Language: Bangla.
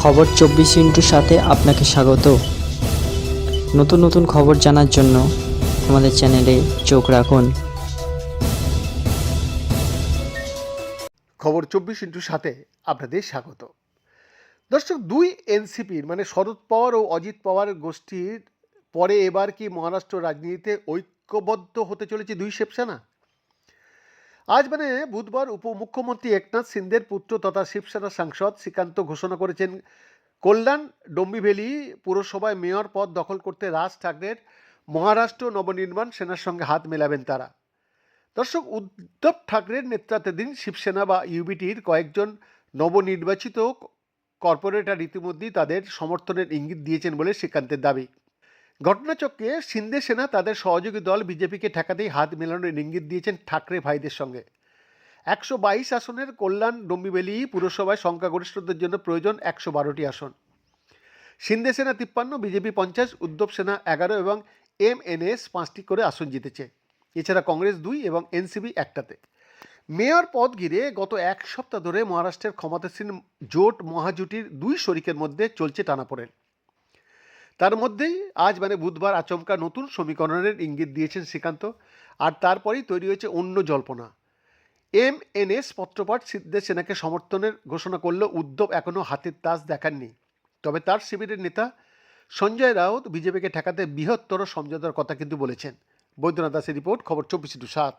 খবর চব্বিশ ইন্টুর সাথে আপনাকে স্বাগত। নতুন নতুন খবর জানার জন্য আমাদের চ্যানেলে চোখ রাখুন। খবর চব্বিশ ইন্টুর সাথে আপনাদের স্বাগত। দর্শক, দুই এনসিপির মানে শরদ পাওয়ার ও অজিত পাওয়ার গোষ্ঠীর পরে এবার কি মহারাষ্ট্র রাজনীতিতে ঐক্যবদ্ধ হতে চলেছে দুই শিবসেনা আজ মানে বুধবার উপমুখ্যমন্ত্রী একনাথ সিন্দের পুত্র তথা শিবসেনা সাংসদ শ্রীকান্ত ঘোষণা করেছেন। কল্যাণ ডম্বিভেলি পুরসভায় মেয়র পদ দখল করতে রাজ ঠাকরের মহারাষ্ট্র নবনির্মাণ সেনার সঙ্গে হাত মেলাবেন তারা। দর্শক, উদ্ধব ঠাকরের নেতৃত্বাধীন শিবসেনা বা ইউবিটির কয়েকজন নবনির্বাচিত কর্পোরেটর ইতিমধ্যেই তাদের সমর্থনের ইঙ্গিত দিয়েছেন বলে শ্রীকান্তের দাবি। ঘটনাচক্রে সিন্ধে সেনা তাদের সহযোগী দল বিজেপিকে ঠেকাতেই হাত মেলানোর ইঙ্গিত দিয়েছেন ঠাকরে ভাইদের সঙ্গে। একশো বাইশ আসনের কল্যাণ ডম্বিবেলি পুরসভায় সংখ্যাগরিষ্ঠদের জন্য প্রয়োজন একশো বারোটি আসন। সিন্ধে সেনা তিপ্পান্ন, বিজেপি পঞ্চাশ, উদ্ধব সেনা এগারো এবং এম এনএস পাঁচটি করে আসন জিতেছে। এছাড়া কংগ্রেস দুই এবং এনসিবি একটাতে। মেয়র পদ ঘিরে গত এক সপ্তাহ ধরে মহারাষ্ট্রের ক্ষমতাসীন জোট মহাজুটির দুই শরিকের মধ্যে চলছে টানাপোড়েন। তার মধ্যেই আজ মানে বুধবার আচমকা নতুন সমীকরণের ইঙ্গিত দিয়েছেন শ্রীকান্ত। আর তারপরেই তৈরি হয়েছে অন্য জল্পনা। এম এন এস পত্রপাঠ সিদ্ধের সেনাকে সমর্থনের ঘোষণা করলেও উদ্ধব এখনও হাতের তাস দেখাননি। তবে তার শিবিরের নেতা সঞ্জয় রাউত বিজেপিকে ঠেকাতে বৃহত্তর সমঝোতার কথা কিন্তু বলেছেন। বৈদ্যনাথ দাসের রিপোর্ট, খবর চব্বিশ টু সাত।